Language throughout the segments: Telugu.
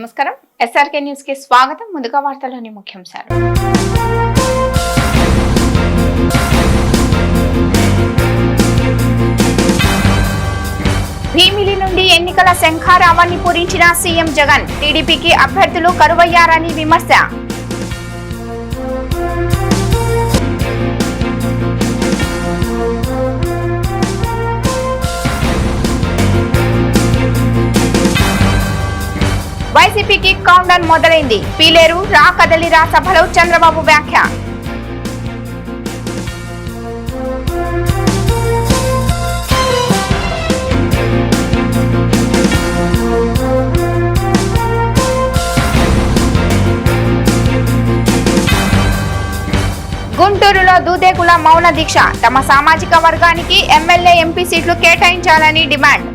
నమస్కారం. ఎస్ఆర్కే న్యూస్కి స్వాగతం. ముందుగా వార్తల్లోని ముఖ్యాంశాలు. భీమిలి నుండి ఎన్నికల శంఖారావాన్ని పూరించిన సీఎం జగన్ టీడీపీకి అభ్యర్థులు కరువయ్యారని విమర్శ. వైసీపీకి కౌంట్ డౌన్ మొదలైంది. పీలేరు రా కదలిరా సభలో చంద్రబాబు వ్యాఖ్య. గుంటూరులో దూదేకుల మౌన దీక్ష. తమ సామాజిక వర్గానికి ఎమ్మెల్యే ఎంపీ సీట్లు కేటాయించాలని డిమాండ్.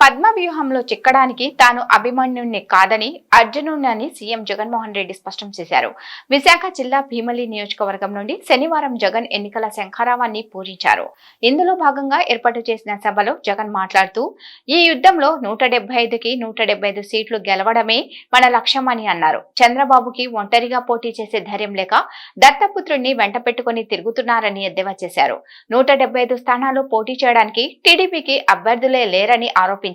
పద్మ వ్యూహంలో చిక్కడానికి తాను అభిమన్యుణ్ణి కాదని అర్జునుడని సీఎం జగన్మోహన్ రెడ్డి స్పష్టం చేశారు. విశాఖ జిల్లా భీమలి నియోజకవర్గం నుండి శనివారం జగన్ ఎన్నికల శంఖారావాన్ని పూరించారు ఇందులో భాగంగా ఏర్పాటు చేసిన సభలో జగన్ మాట్లాడుతూ ఈ యుద్ధంలో నూట డెబ్బై ఐదుకి నూట ఐదు సీట్లు గెలవడమే మన లక్ష్యమని అన్నారు. చంద్రబాబుకి ఒంటరిగా పోటీ చేసే ధైర్యం లేక దత్తపుత్రుణ్ణి వెంట పెట్టుకుని తిరుగుతున్నారని ఎద్దేవా చేశారు. నూట ఐదు స్థానాలు పోటీ చేయడానికి టీడీపీకి అభ్యర్థులే లేరని ఆరోపించారు.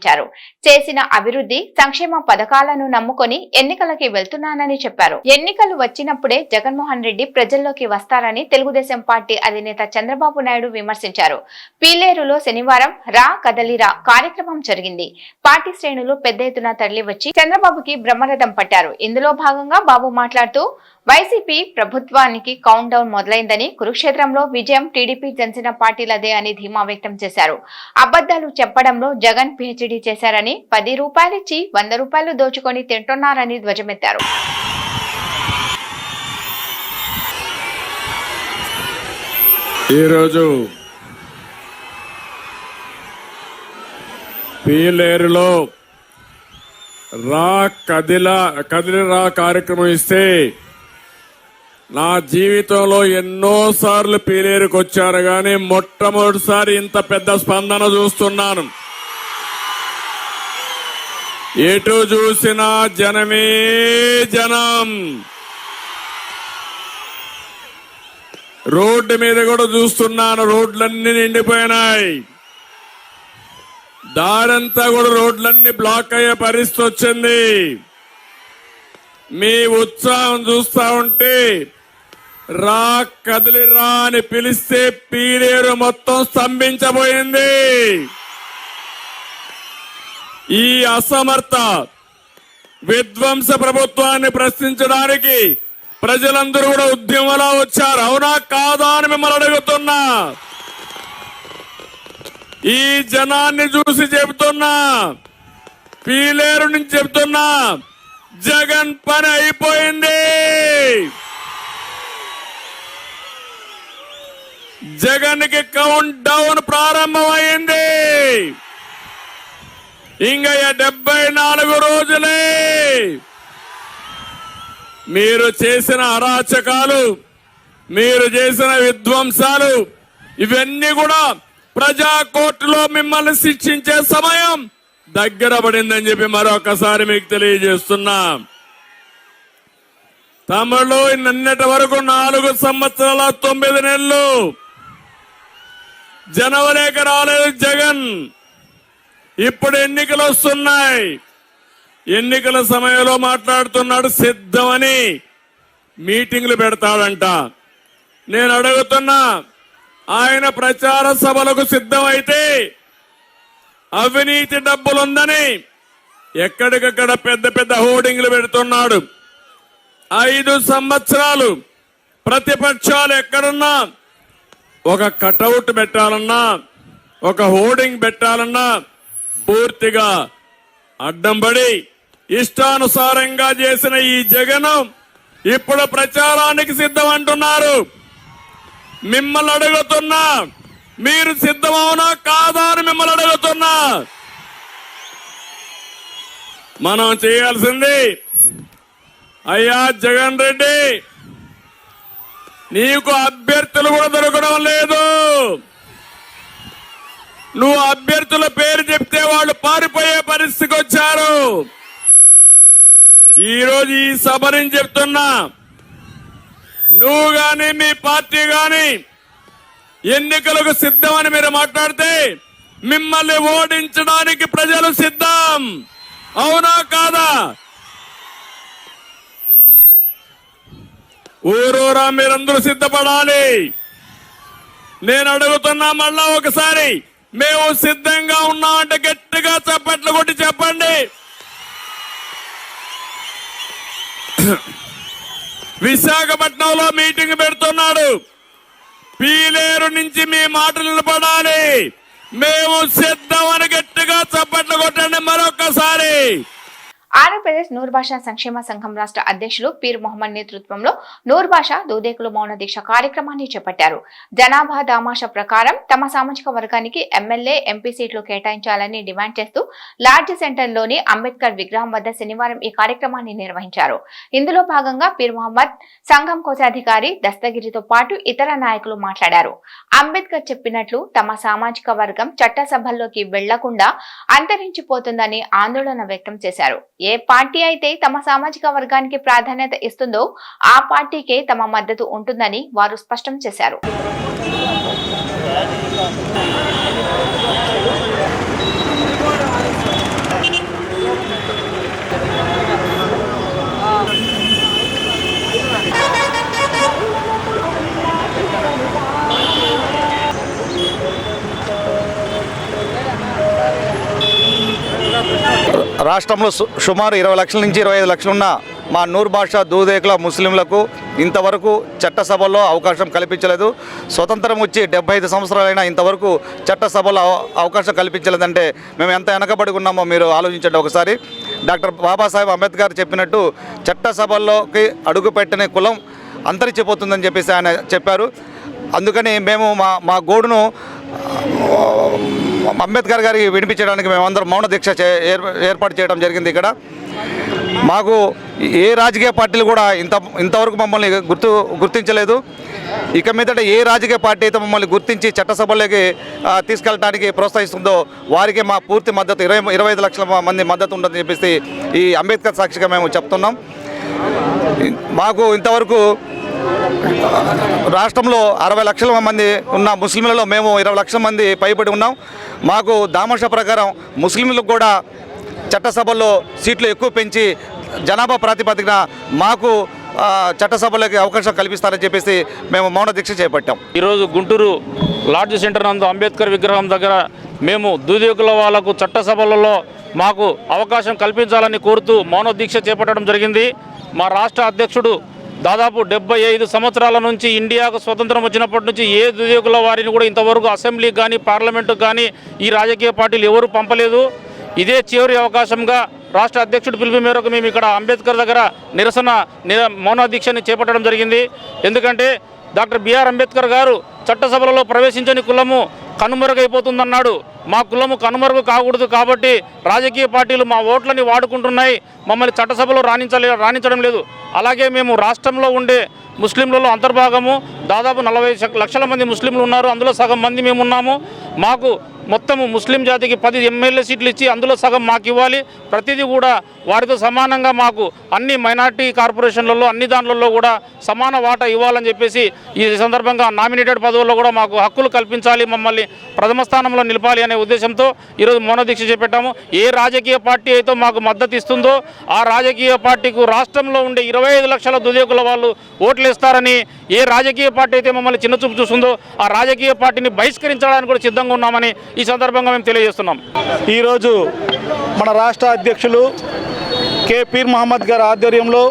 చేసిన అభివృద్ధి సంక్షేమ పథకాలను నమ్ముకొని ఎన్నికలకి వెళ్తున్నానని చెప్పారు. ఎన్నికలు వచ్చినప్పుడే జగన్మోహన్ రెడ్డి ప్రజల్లోకి వస్తారని తెలుగుదేశం పార్టీ అధినేత చంద్రబాబు నాయుడు విమర్శించారు. పీలేరులో శనివారం రా కదలిరా కార్యక్రమం జరిగింది. పార్టీ శ్రేణులు పెద్ద ఎత్తున తరలి వచ్చి చంద్రబాబుకి బ్రహ్మరథం పట్టారు. ఇందులో భాగంగా బాబు మాట్లాడుతూ వైసీపీ ప్రభుత్వానికి కౌంట్ డౌన్ మొదలైందని కురుక్షేత్రంలో విజయం టీడీపీ జనసేన పార్టీలదే అని ధీమా వ్యక్తం చేశారు. అబద్దాలు చెప్పడంలో జగన్ సబ్సిడీ చేశారని పది రూపాయలిచ్చి వంద రూపాయలు దోచుకొని తింటున్నారని ధ్వజమెత్తారు. ఈరోజు పీలేరులో రా కదిలా కదిలి రా కార్యక్రమం ఇస్తే నా జీవితంలో ఎన్నోసార్లు పీలేరుకు వచ్చారు కానీ మొట్టమొదటిసారి ఇంత పెద్ద స్పందన చూస్తున్నాను. ఎటు చూసినా జనమే జనం. రోడ్డు మీద కూడా చూస్తున్నాను రోడ్లన్నీ నిండిపోయినాయి. దారంతా కూడా రోడ్లన్నీ బ్లాక్ అయ్యే పరిస్థితి వచ్చింది. మీ ఉత్సాహం చూస్తా ఉంటే రా కదిలి రా అని పిలిస్తే పీలేరు మొత్తం స్తంభించబోయింది. ఈ అసమర్థ విధ్వంస ప్రభుత్వాన్ని ప్రశ్నించడానికి ప్రజలందరూ కూడా ఉద్యమంలో వచ్చారు. అవునా కాదా అని మిమ్మల్ని అడుగుతున్నా. ఈ జనాన్ని చూసి చెబుతున్నా. పీలేరు నుంచి చెబుతున్నా. జగన్ పని అయిపోయింది. జగన్కి కౌంట్ డౌన్ ప్రారంభమైంది. ఇంకా డెబ్బై నాలుగు రోజులే. మీరు చేసిన అరాచకాలు మీరు చేసిన విధ్వంసాలు ఇవన్నీ కూడా ప్రజా కోర్టులో మిమ్మల్ని శిక్షించే సమయం దగ్గర పడిందని చెప్పి మరొకసారి మీకు తెలియజేస్తున్నా. తమిళలో నిన్నటి వరకు నాలుగు సంవత్సరాల తొమ్మిది నెలలు జనవరికి రాలేదు జగన్. ఇప్పుడు ఎన్నికలు వస్తున్నాయి. ఎన్నికల సమయంలో మాట్లాడుతున్నాడు సిద్ధమని మీటింగ్లు పెడతాడంట. నేను అడుగుతున్నా ఆయన ప్రచార సభలకు సిద్ధమైతే అవినీతి డబ్బులుందని ఎక్కడికక్కడ పెద్ద పెద్ద హోర్డింగ్లు పెడుతున్నాడు. ఐదు సంవత్సరాలు ప్రతిపక్షాలు ఎక్కడున్నా ఒక కటౌట్ పెట్టాలన్నా ఒక హోర్డింగ్ పెట్టాలన్నా పూర్తిగా అడ్డంబడి ఇష్టానుసారంగా చేసిన ఈ జగనం ఇప్పుడు ప్రచారానికి సిద్ధం అంటున్నారు మిమ్మల్ని అడుగుతున్నా మీరు సిద్ధమవునా కాదా అని మిమ్మల్ని అడుగుతున్నా. మనం చేయాల్సింది అయ్యా జగన్ రెడ్డి నీకు అభ్యర్థులు కూడా దొరకడం లేదు. నువ్వు అభ్యర్థుల పేరు చెప్తే వాళ్ళు పారిపోయే పరిస్థితికి వచ్చారు. ఈరోజు ఈ సభ నుంచి చెప్తున్నా నువ్వు గాని మీ పార్టీ గాని ఎన్నికలకు సిద్ధమని మీరు మాట్లాడితే మిమ్మల్ని ఓడించడానికి ప్రజలు సిద్ధం. అవునా కాదా? ఊరూరా మీరందరూ సిద్ధపడాలి. నేను అడుగుతున్నా మళ్ళా ఒకసారి మేము సిద్ధంగా ఉన్నామంటే గట్టిగా చప్పట్లు కొట్టి చెప్పండి. విశాఖపట్నంలో మీటింగ్ పెడుతున్నాడు. పీలేరు నుంచి మీ మాటలు నిలబడాలి. మేము సిద్ధమని గట్టిగా చప్పట్లు కొట్టండి మరొకసారి ఆంధ్రప్రదేశ్ నూర్భాషా సంక్షేమ సంఘం రాష్ట్ర అధ్యక్షులు పీర్ మొహమ్మద్ నేతృత్వంలో నూర్ భాషా దూదేకులు మౌన దీక్ష కార్యక్రమాన్ని చేపట్టారు. జనాభా దామాష ప్రకారం తమ సామాజిక వర్గానికి ఎమ్మెల్యే ఎంపీ సీట్లు కేటాయించాలని డిమాండ్ చేస్తూ లాడ్జ్ సెంటర్లోని అంబేద్కర్ విగ్రహం వద్ద శనివారం ఈ కార్యక్రమాన్ని నిర్వహించారు. ఇందులో భాగంగా పీర్ మొహమ్మద్ సంఘం కోశాధికారి దస్తగిరితో పాటు ఇతర నాయకులు మాట్లాడారు. అంబేద్కర్ చెప్పినట్లు తమ సామాజిక వర్గం చట్టసభల్లోకి వెళ్ళకుండా అంతరించిపోతుందని ఆందోళన వ్యక్తం చేశారు. ఏ పార్టీ అయితే తమ సామాజిక వర్గానికి ప్రాధాన్యత ఇస్తుందో ఆ పార్టీకే తమ మద్దతు ఉంటుందని వారు స్పష్టం చేశారు. రాష్ట్రంలో సు- సుమారు ఇరవై లక్షల నుంచి ఇరవై ఐదు లక్షలు ఉన్న మా నూర్ భాష దూదేకుల ముస్లింలకు ఇంతవరకు చట్టసభలో అవకాశం కల్పించలేదు. స్వతంత్రం వచ్చి డెబ్బై ఐదు సంవత్సరాలైనా ఇంతవరకు చట్టసభలో అవ- అవకాశం కల్పించలేదంటే మేము ఎంత వెనకబడి ఉన్నామో మీరు ఆలోచించండి ఒకసారి. డాక్టర్ బాబాసాహెబ్ అంబేద్కర్ చెప్పినట్టు చట్టసభల్లోకి అడుగుపెట్టిన కులం అంతరించిపోతుందని చెప్పేసి ఆయన చెప్పారు. అందుకని మేము మా మా గోడును అంబేద్కర్ గారికి వినిపించడానికి మేమందరం మౌన దీక్ష చే- ఏర్- ఏర్పాటు చేయడం జరిగింది ఇక్కడ. మాకు ఏ రాజకీయ పార్టీలు కూడా ఇంత ఇంతవరకు మమ్మల్ని గుర్తు గుర్తించలేదు. ఇక మీదట ఏ రాజకీయ పార్టీ అయితే మమ్మల్ని గుర్తించి చట్టసభలోకి తీసుకెళ్ళడానికి ప్రోత్సహిస్తుందో వారికి మా పూర్తి మద్దతు ఇరవై ఇరవై ఐదు లక్షల మంది మద్దతు ఉంటుందని చెప్పేసి ఈ అంబేద్కర్ సాక్షిగా మేము చెప్తున్నాం. మాకు ఇంతవరకు రాష్ట్రంలో అరవై లక్షల మంది ఉన్న ముస్లింలలో మేము ఇరవై లక్షల మంది పైబడి ఉన్నాం. మాకు దామర్ష ప్రకారం ముస్లింలకు కూడా చట్టసభల్లో సీట్లు ఎక్కువ పెంచి జనాభా ప్రాతిపదికన మాకు చట్టసభలకి చట్టసభలోకి అవకాశం కల్పిస్తారని చెప్పేసి మేము మౌన దీక్ష చేపట్టాం. ఈరోజు గుంటూరు లాడ్జ్ సెంటర్ నందు అంబేద్కర్ విగ్రహం దగ్గర మేము దూదేకుల వాళ్ళకు చట్టసభలలో మాకు అవకాశం కల్పించాలని కోరుతూ మౌన దీక్ష చేపట్టడం జరిగింది. మా రాష్ట్ర అధ్యక్షుడు దాదాపు డెబ్బై ఐదు సంవత్సరాల నుంచి ఇండియాకు స్వతంత్రం వచ్చినప్పటి నుంచి ఏ దుదేకుల వారిని కూడా ఇంతవరకు అసెంబ్లీకి కానీ పార్లమెంటుకు కానీ ఈ రాజకీయ పార్టీలు ఎవరు పంపలేదు. ఇదే చివరి అవకాశంగా రాష్ట్ర అధ్యక్షుడు పిలుపు మేరకు మేము ఇక్కడ అంబేద్కర్ దగ్గర నిరసన మౌనాధీక్షని మౌన దీక్షని చేపట్టడం జరిగింది. ఎందుకంటే డాక్టర్ బిఆర్ అంబేద్కర్ గారు చట్టసభలలో ప్రవేశించని కులము కనుమరుగైపోతుందన్నాడు. మా కులము కనుమరుగు కాకూడదు కాబట్టి రాజకీయ పార్టీలు మా ఓట్లని వాడుకుంటున్నాయి. మమ్మల్ని చట్టసభలో రాణించలే రాణించడం లేదు. అలాగే మేము రాష్ట్రంలో ఉండే ముస్లింలలో అంతర్భాగము. దాదాపు నలభై లక్షల మంది ముస్లింలు ఉన్నారు. అందులో సగం మంది మేము ఉన్నాము మాకు మొత్తము ముస్లిం జాతికి పది ఎమ్మెల్యే సీట్లు ఇచ్చి అందులో సగం మాకు ఇవ్వాలి ప్రతిదీ కూడా వారితో సమానంగా మాకు అన్ని మైనార్టీ కార్పొరేషన్లలో అన్ని దాంట్లలో కూడా సమాన వాటా ఇవ్వాలని చెప్పేసి ఈ సందర్భంగా నామినేటెడ్ పదవుల్లో కూడా మాకు హక్కులు కల్పించాలి మమ్మల్ని. ప్రథమ స్థానంలో నిలపాలి అనే ఉద్దేశంతో ఈరోజు మౌనదీక్ష చేపట్టాము. ఏ రాజకీయ పార్టీ అయితే మాకు మద్దతు ఇస్తుందో ఆ రాజకీయ పార్టీకు రాష్ట్రంలో ఉండే ఇరవై ఐదు లక్షల దుదేకుల వాళ్ళు ఓట్లు ఇస్తారని ఏ రాజకీయ పార్టీ అయితే మమ్మల్ని చిన్నచూపు చూస్తుందో ఆ రాజకీయ పార్టీని బహిష్కరించడానికి కూడా సిద్ధంగా ఉన్నామని ఈ సందర్భంగా మేము తెలియజేస్తున్నాం. ఈరోజు మన రాష్ట్ర అధ్యక్షులు కే. పీర్ మహమ్మద్ గారి ఆధ్వర్యంలో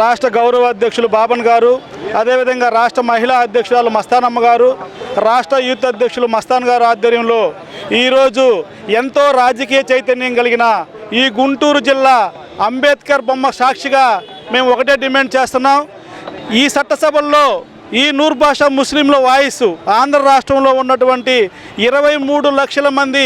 రాష్ట్ర గౌరవ అధ్యక్షులు బాబన్ గారు అదేవిధంగా రాష్ట్ర మహిళా అధ్యక్షురాలు మస్తానమ్మ గారు రాష్ట్ర యూత్ అధ్యక్షులు మస్తాన్ గారు ఆధ్వర్యంలో ఈరోజు ఎంతో రాజకీయ చైతన్యం కలిగిన ఈ గుంటూరు జిల్లా అంబేద్కర్ బొమ్మ సాక్షిగా మేము ఒకటే డిమాండ్ చేస్తున్నాం. ఈ చట్టసభల్లో ఈ నూర్ భాషా ముస్లింల వాయిస్ ఆంధ్ర రాష్ట్రంలో ఉన్నటువంటి ఇరవై మూడు లక్షల మంది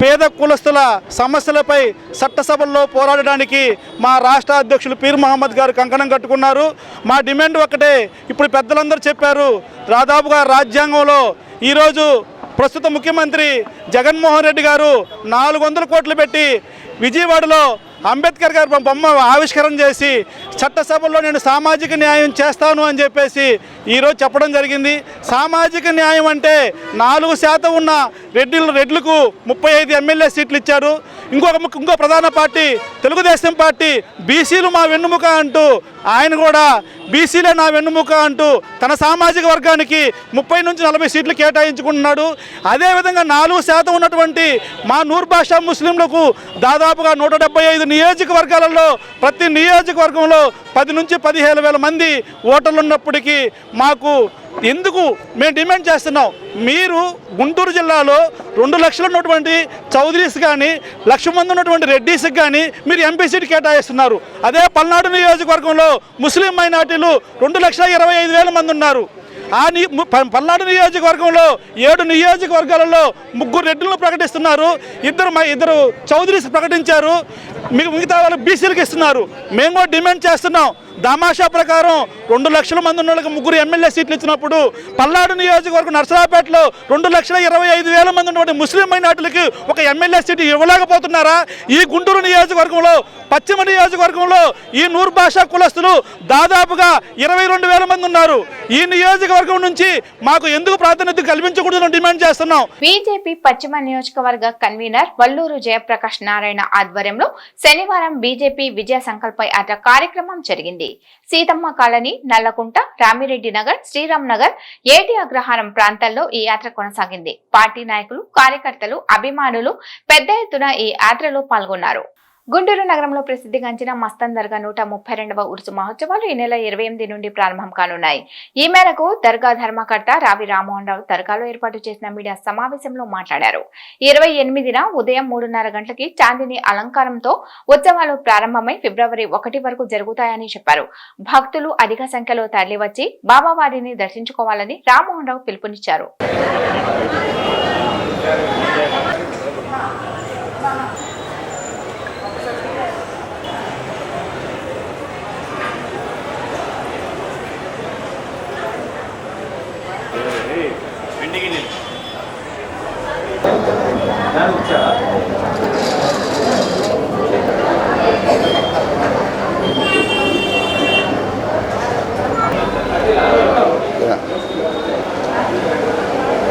పేద కులస్తుల సమస్యలపై చట్టసభల్లో పోరాడడానికి మా రాష్ట్ర అధ్యక్షులు పీర్ మహమ్మద్ గారు కంకణం కట్టుకున్నారు. మా డిమాండ్ ఒకటే ఇప్పుడు పెద్దలందరూ చెప్పారు దాదాపుగా రాజ్యాంగంలో ఈరోజు ప్రస్తుత ముఖ్యమంత్రి జగన్మోహన్ రెడ్డి గారు నాలుగు వందల కోట్లు పెట్టి విజయవాడలో అంబేద్కర్ గారి బొమ్మ ఆవిష్కరణ చేసి చట్టసభల్లో నేను సామాజిక న్యాయం చేస్తాను అని చెప్పేసి ఈరోజు చెప్పడం జరిగింది. సామాజిక న్యాయం అంటే నాలుగు శాతం ఉన్న రెడ్డిలు రెడ్లకు ముప్పై ఐదు ఎమ్మెల్యే సీట్లు ఇచ్చారు. ఇంకొక ఇంకో ప్రధాన పార్టీ తెలుగుదేశం పార్టీ బీసీలు మా వెన్నుముక అంటూ ఆయన కూడా బీసీలే నా వెన్నుముక అంటూ తన సామాజిక వర్గానికి ముప్పై నుంచి నలభై సీట్లు కేటాయించుకుంటున్నాడు. అదేవిధంగా నాలుగు శాతం ఉన్నటువంటి మా నూర్ భాషా ముస్లింలకు దాదాపుగా నూట డెబ్బై ఐదు నియోజకవర్గాలలో ప్రతి నియోజకవర్గంలో పది నుంచి పదిహేను వేల మంది ఓటర్లు ఉన్నప్పటికీ మాకు ఎందుకు మేము డిమాండ్ చేస్తున్నాం? మీరు గుంటూరు జిల్లాలో రెండు లక్షలు ఉన్నటువంటి చౌదరీస్ కానీ లక్ష మంది ఉన్నటువంటి రెడ్డీస్కి కానీ మీరు ఎంపీ సీట్ కేటాయిస్తున్నారు. అదే పల్నాడు నియోజకవర్గంలో ముస్లిం మైనార్టీలు రెండు లక్షల ఇరవై ఐదు వేల మంది ఉన్నారు. ఆ ని పల్నాడు నియోజకవర్గంలో ఏడు నియోజకవర్గాలలో ముగ్గురు రెడ్డులను ప్రకటిస్తున్నారు. ఇద్దరు మా ఇద్దరు చౌదరీస్ ప్రకటించారు. మీకు మిగతా వాళ్ళు బీసీలకు ఇస్తున్నారు. మేము కూడా డిమాండ్ చేస్తున్నాం. దామాషా ప్రకారం రెండు లక్షల మంది ఉన్న వాళ్ళకి ముగ్గురు ఎమ్మెల్యే సీట్లు ఇచ్చినప్పుడు పల్నాడు నియోజకవర్గం నర్సరాపేటలో రెండు లక్షల ఇరవై ఐదు వేల మంది ఉన్నటువంటి ముస్లిం మైనార్టీలకి ఒక ఎమ్మెల్యే సీటు ఇవ్వలేకపోతున్నారా? ఈ గుంటూరు నియోజకవర్గంలో పశ్చిమ నియోజకవర్గంలో ఈ నూరు భాషా కులస్తులు దాదాపుగా ఇరవై రెండు వేల మంది ఉన్నారు. ఈ నియోజకవర్గం నుంచి మాకు ఎందుకు ప్రాతినిధ్యం కల్పించకూడదని డిమాండ్ చేస్తున్నాం. బీజేపీ పశ్చిమ నియోజకవర్గ కన్వీనర్ వల్లూరు జయప్రకాష్ నారాయణ ఆధ్వర్యంలో శనివారం బీజేపీ విజయ సంకల్ప యాత్ర కార్యక్రమం జరిగింది. సీతమ్మ కాలనీ నల్లకుంట రామిరెడ్డి నగర్ శ్రీరామ్ నగర్ ఏటి అగ్రహారం ప్రాంతాల్లో ఈ యాత్ర కొనసాగింది. పార్టీ నాయకులు కార్యకర్తలు అభిమానులు పెద్ద ఎత్తున ఈ యాత్రలో పాల్గొన్నారు. గుంటూరు నగరంలో ప్రసిద్ధిగాంచిన మస్తన్ దర్గా నూట ముప్పై రెండవ ఉరుసు మహోత్సవాలు ఈ నెల ఇరవై ఎనిమిది నుండి ప్రారంభం కానున్నాయి. ఈ మేరకు దర్గా ధర్మకర్త రావి రామ్మోహన్ రావు దర్గాలో ఏర్పాటు చేసిన మీడియా సమావేశంలో మాట్లాడారు. ఇరవై ఎనిమిదిన ఉదయం మూడున్నర గంటలకి చాందిని అలంకారంతో ఉత్సవాలు ప్రారంభమై ఫిబ్రవరి ఒకటి వరకు జరుగుతాయని చెప్పారు. భక్తులు అధిక సంఖ్యలో తరలివచ్చి బాబావారిని దర్శించుకోవాలని రామ్మోహన్ రావు పిలుపునిచ్చారు.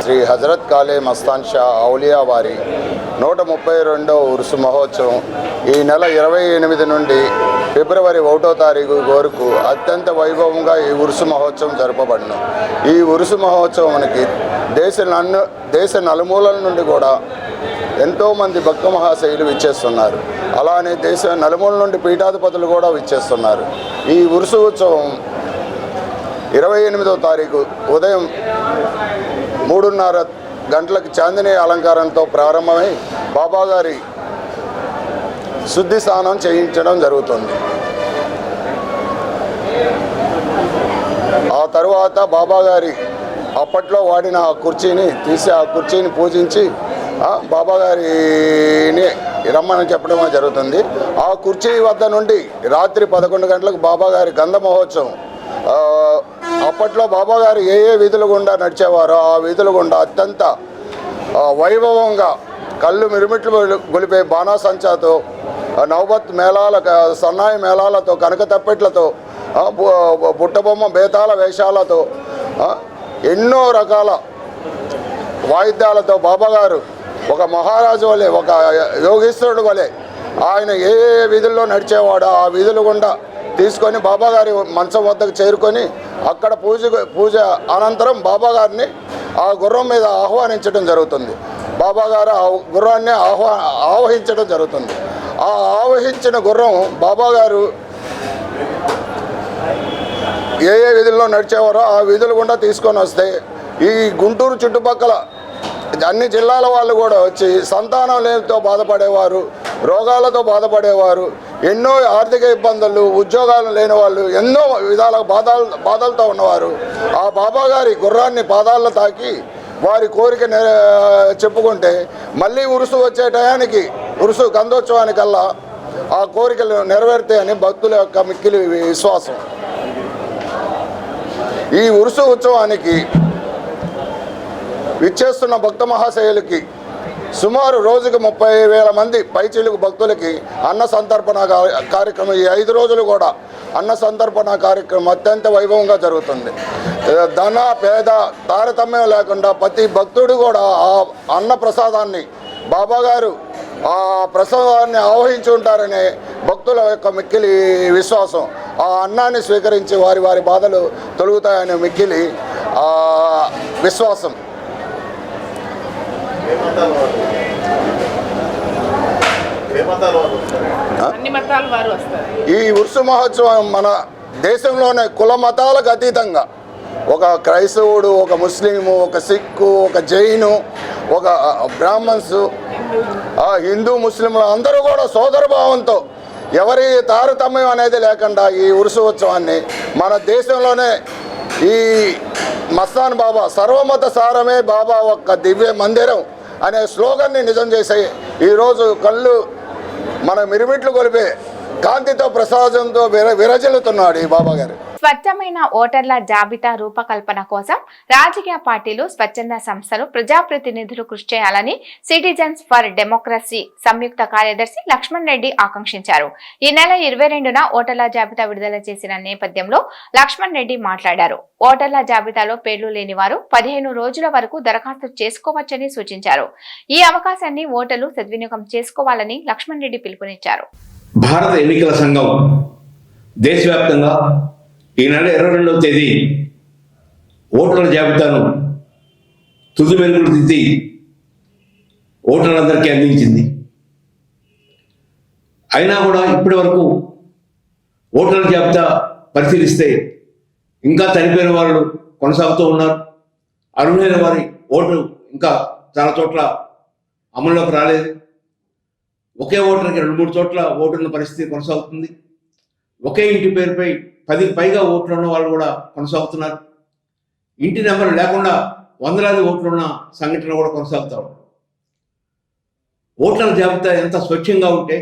శ్రీ హజరత్ కాలే మస్తాన్ షా ఔలియా వారి నూట ముప్పై రెండవ ఉరుసు మహోత్సవం ఈ నెల ఇరవై ఎనిమిది నుండి ఫిబ్రవరి ఒకటో తారీఖు వరకు అత్యంత వైభవంగా ఈ ఉరుసు మహోత్సవం జరపబడును. ఈ ఉరుసు మహోత్సవానికి దేశ నన్ను దేశ నలుమూలల నుండి కూడా ఎంతోమంది భక్త మహాశైలు విచ్చేస్తున్నారు. అలానే దేశ నలుమూల నుండి పీఠాధిపతులు కూడా విచ్చేస్తున్నారు. ఈ ఉరుసు ఉత్సవం ఇరవై ఎనిమిదో తారీఖు ఉదయం మూడున్నర గంటలకు చాందిని అలంకారంతో ప్రారంభమై బాబాగారి శుద్ధి స్నానం చేయించడం జరుగుతుంది. ఆ తరువాత బాబాగారి అప్పట్లో వాడిన ఆ కుర్చీని తీసి ఆ కుర్చీని పూజించి బాబాగారిని రమ్మని చెప్పడం జరుగుతుంది. ఆ కుర్చీ వద్ద నుండి రాత్రి పదకొండు గంటలకు బాబాగారి గంధ మహోత్సవం అప్పట్లో అప్పట్లో బాబాగారు ఏ ఏ వీధుల గుండా నడిచేవారో ఆ వీధుల గుండా అత్యంత వైభవంగా కళ్ళు మిరుమిట్లు గొలిపే బాణాసంచాతో నవబత్ మేళాల సన్నాయి మేళాలతో కనక తప్పెట్లతో బుట్టబొమ్మ బేతాల వేషాలతో ఎన్నో రకాల వాయిద్యాలతో బాబాగారు ఒక మహారాజు వలె ఒక యోగీశ్వరుడు వలె ఆయన ఏ ఏ వీధుల్లో నడిచేవాడో ఆ విధులు గుండా తీసుకొని బాబాగారి మంచం వద్దకు చేరుకొని అక్కడ పూజ పూజ అనంతరం బాబాగారిని ఆ గుర్రం మీద ఆహ్వానించడం జరుగుతుంది. బాబాగారు ఆ గుర్రాన్ని ఆహ్వా ఆవహించడం జరుగుతుంది. ఆ ఆవహించిన గుర్రం బాబాగారు ఏ ఏ విధుల్లో నడిచేవారో ఆ విధులు గుండా తీసుకొని వస్తే ఈ గుంటూరు చుట్టుపక్కల అన్ని జిల్లాల వాళ్ళు కూడా వచ్చి సంతానం లేనితో బాధపడేవారు రోగాలతో బాధపడేవారు ఎన్నో ఆర్థిక ఇబ్బందులు ఉద్యోగాలు లేని వాళ్ళు ఎన్నో విధాల బాధలు బాధలతో ఉన్నవారు. ఆ బాబా గారి గుర్రాన్ని పాదాల్లో తాకి వారి కోరిక చెప్పుకుంటే మళ్ళీ ఉరుసు వచ్చే టయానికి ఉరుసు గంధోత్సవానికల్లా ఆ కోరికలు నెరవేరుతాయని భక్తుల యొక్క మిక్కిలి విశ్వాసం. ఈ ఉరుసు ఉత్సవానికి విచ్చేస్తున్న భక్త మహాశయులకి సుమారు రోజుకు ముప్పై వేల మంది పైచిలుకు భక్తులకి అన్న సంతర్పణ కార్యక్రమం ఈ ఐదు రోజులు కూడా అన్న సంతర్పణ కార్యక్రమం అత్యంత వైభవంగా జరుగుతుంది. ధన పేద తారతమ్యం లేకుండా ప్రతి భక్తుడు కూడా ఆ అన్న ప్రసాదాన్ని బాబాగారు ఆ ప్రసాదాన్ని ఆవహించి ఉంటారనే భక్తుల యొక్క మిక్కిలి విశ్వాసం. ఆ అన్నాన్ని స్వీకరించి వారి వారి బాధలు తొలుగుతాయనే మిక్కిలి ఆ విశ్వాసం అన్ని మతాల వారు వస్తారు ఈ ఉర్సు మహోత్సవం మన దేశంలోనే కుల మతాలకు అతీతంగా. ఒక క్రైస్తవుడు ఒక ముస్లిము ఒక సిక్కు ఒక జైను ఒక బ్రాహ్మణ్స్ ఆ హిందూ ముస్లింలు అందరూ కూడా సోదర భావంతో ఎవరి తారతమ్యం అనేది లేకుండా ఈ ఉరుసు ఉత్సవాన్ని మన దేశంలోనే ఈ మస్తాన్ బాబా సర్వమత సారమే బాబా ఒక్క దివ్య మందిరం. అనే స్లోగన్ని నిజం చేసే ఈరోజు కళ్ళు మన మిరుమిట్లు కొలిపే కాంతితో ప్రసాదంతో విర విరజిల్లుతున్నాడు ఈ బాబా గారు. స్వచ్ఛమైన ఓటర్ల జాబితా రూపకల్పన కోసం రాజకీయ పార్టీలు స్వచ్ఛంద సంస్థలు ప్రజాప్రతినిధులు కృషి చేయాలని సిటిజన్స్ ఫర్ డెమోక్రసీ సంయుక్త కార్యదర్శి లక్ష్మణ్ రెడ్డి ఆకాంక్షించారు. ఈ నెల ఇరవై రెండున ఓటర్ల జాబితా విడుదల చేసిన నేపథ్యంలో లక్ష్మణ్ రెడ్డి మాట్లాడారు. ఓటర్ల జాబితాలో పేర్లు లేని వారు పదిహేను రోజుల వరకు దరఖాస్తు చేసుకోవచ్చని సూచించారు. ఈ అవకాశాన్ని ఓటర్లు సద్వినియోగం చేసుకోవాలని లక్ష్మణ్ రెడ్డి పిలుపునిచ్చారు. భారత ఎన్నికల సంఘం దేశవ్యాప్తంగా ఈ నెల ఇరవై రెండవ తేదీ ఓటర్ల జాబితాను తుది మెరుగులు దిద్ది ఓటర్లందరికీ అందించింది. అయినా కూడా ఇప్పటి వరకు ఓటర్ల జాబితా పరిశీలిస్తే ఇంకా చనిపోయిన వాళ్ళు కొనసాగుతూ ఉన్నారు. అర్హులైన వారి ఓటు ఇంకా చాలా చోట్ల అమల్లోకి రాలేదు. ఒకే ఓటర్కి రెండు మూడు చోట్ల ఓటున్న పరిస్థితి కొనసాగుతుంది. ఒకే ఇంటి పేరుపై పదికి పైగా ఓట్లు ఉన్న వాళ్ళు కూడా కొనసాగుతున్నారు. ఇంటి నెంబర్ లేకుండా వందలాది ఓట్లున్న సంఘటన కూడా కొనసాగుతారు ఓట్ల జాబితా ఎంత స్వచ్ఛంగా ఉంటే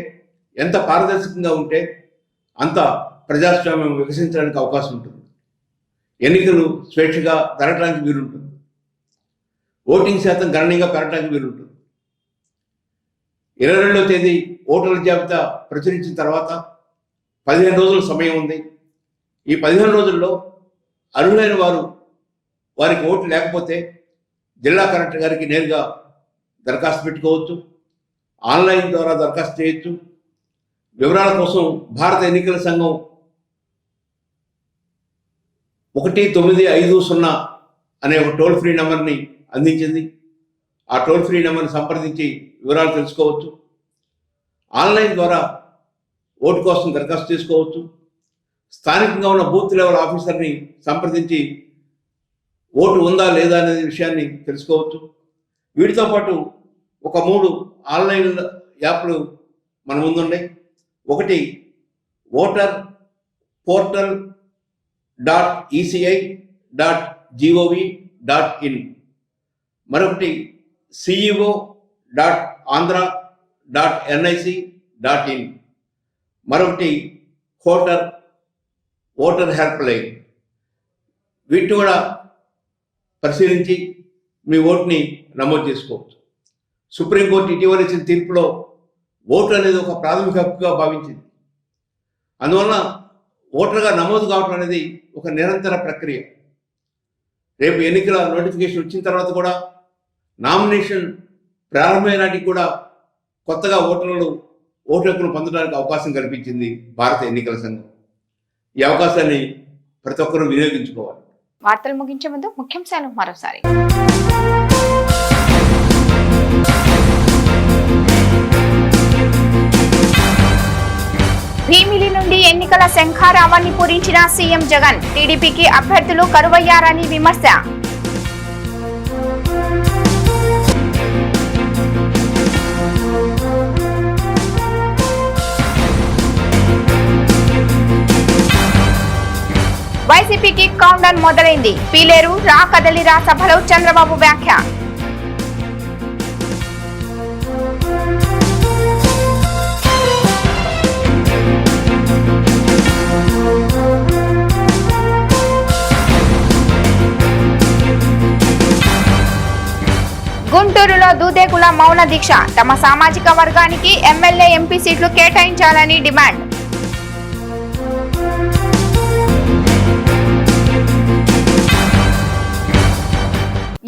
ఎంత పారదర్శకంగా ఉంటే అంత ప్రజాస్వామ్యం వికసించడానికి అవకాశం ఉంటుంది. ఎన్నికలు స్వేచ్ఛగా జరగడానికి వీలుంటుంది. ఓటింగ్ శాతం గణనీయంగా పెరగడానికి వీలుంటుంది. ఇరవై రెండవ తేదీ ఓటర్ల జాబితా ప్రచురించిన తర్వాత పదిహేను రోజుల సమయం ఉంది. ఈ పదిహేను రోజుల్లో అర్హులైన వారు వారికి ఓటు లేకపోతే జిల్లా కలెక్టర్ గారికి నేరుగా దరఖాస్తు పెట్టుకోవచ్చు ఆన్లైన్ ద్వారా దరఖాస్తు చేయొచ్చు వివరాల కోసం భారత ఎన్నికల సంఘం ఒకటి తొమ్మిది ఐదు సున్నా అనే ఒక టోల్ ఫ్రీ నెంబర్ని అందించింది. ఆ టోల్ ఫ్రీ నెంబర్ని సంప్రదించి వివరాలు తెలుసుకోవచ్చు ఆన్లైన్ ద్వారా ఓటు కోసం దరఖాస్తు చేసుకోవచ్చు స్థానికంగా ఉన్న బూత్ లెవెల్ ఆఫీసర్ని సంప్రదించి ఓటు ఉందా లేదా అనే విషయాన్ని తెలుసుకోవచ్చు. వీటితో పాటు ఒక మూడు ఆన్లైన్ యాప్లు మన ముందున్నాయి ఒకటి voter portal dot ECI dot gov dot in. మరొకటి CEO dot Andhra dot NIC dot in. మరొకటి హోటర్ ఓటర్ హెల్ప్ లైన్. వీటిని కూడా పరిశీలించి మీ ఓటుని నమోదు చేసుకోవచ్చు. సుప్రీంకోర్టు ఇటీవల ఇచ్చిన తీర్పులో ఓటు అనేది ఒక ప్రాథమిక హక్కుగా భావించింది. అందువలన ఓటర్గా నమోదు కావటం అనేది ఒక నిరంతర ప్రక్రియ. రేపు ఎన్నికల నోటిఫికేషన్ వచ్చిన తర్వాత కూడా నామినేషన్ ప్రారంభమైన నాటికి కూడా కొత్తగా ఓటర్లు ఓటు హక్కును పొందడానికి అవకాశం కల్పించింది భారత ఎన్నికల సంఘం. ఈ అవకాశాన్ని ప్రతి ఒక్కరూ వినియోగించుకోవాలి. వార్తలు ముగించే ముందు ముఖ్యాంశాలు మరోసారి. భీమిలి నుండి ఎన్నికల శంఖారావాన్ని పూరించిన సీఎం జగన్ టీడీపీకి అభ్యర్థులు కరువయ్యారని విమర్శ. వైసీపీకి కౌంట్ మొదలైంది. పీలేరు రా కదలిరా సభలో చంద్రబాబు వ్యాఖ్య. రోజుల మౌన దీక్ష. తమ సామాజిక వర్గానికి ఎమ్మెల్యే ఎంపీ సీట్లు కేటాయించాలని డిమాండ్.